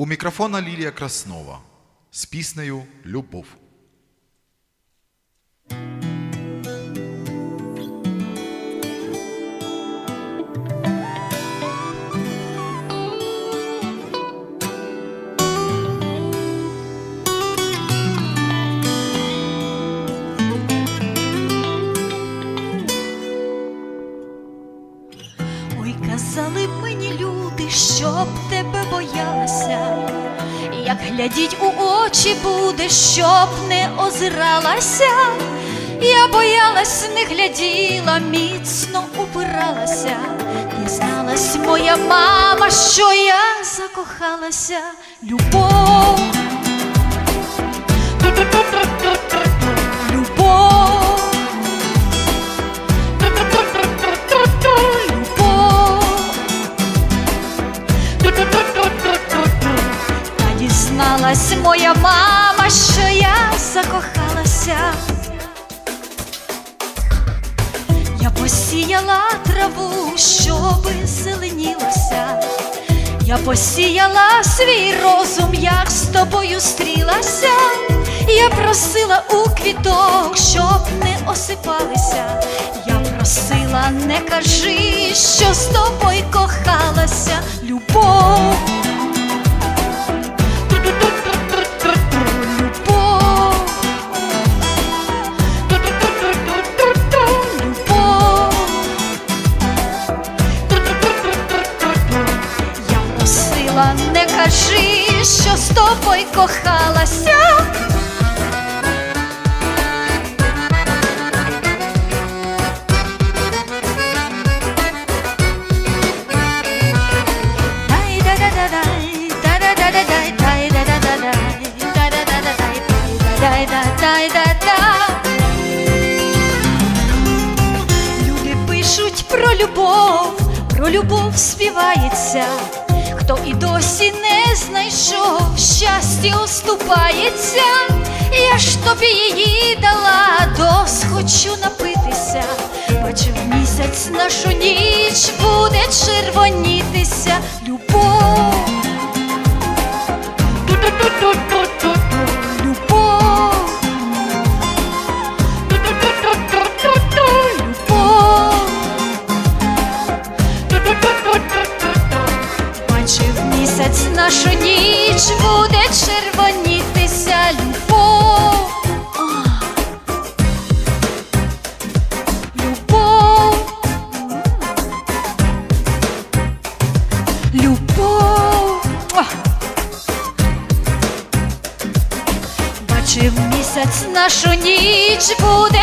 У мікрофона Лілія Краснова з піснею Любов. Ой, казали мені люди, щоб тебе боялася, як глядіть у очі буде, щоб не озиралася. Я боялась, не гляділа, міцно упиралася, дізналась моя мама, що я закохалася, любов. Дізналась моя мама, що я закохалася. Я посіяла траву, щоби зеленілася. Я посіяла свій розум, як з тобою стрілася. Я просила у квіток, щоб не осипалися. Я просила, не кажи, що з тобою кохалася. Любов. Просила, не кажи, що з тобою кохалася. Люди пишуть про любов, про любов співається. Хто і досі не знайшов, щастя оступається, Я ж тобі її дала, дос хочу напитися. Бачив місяць нашу ніч буде червонітися, любов. Любов. Бачив місяць нашу ніч буде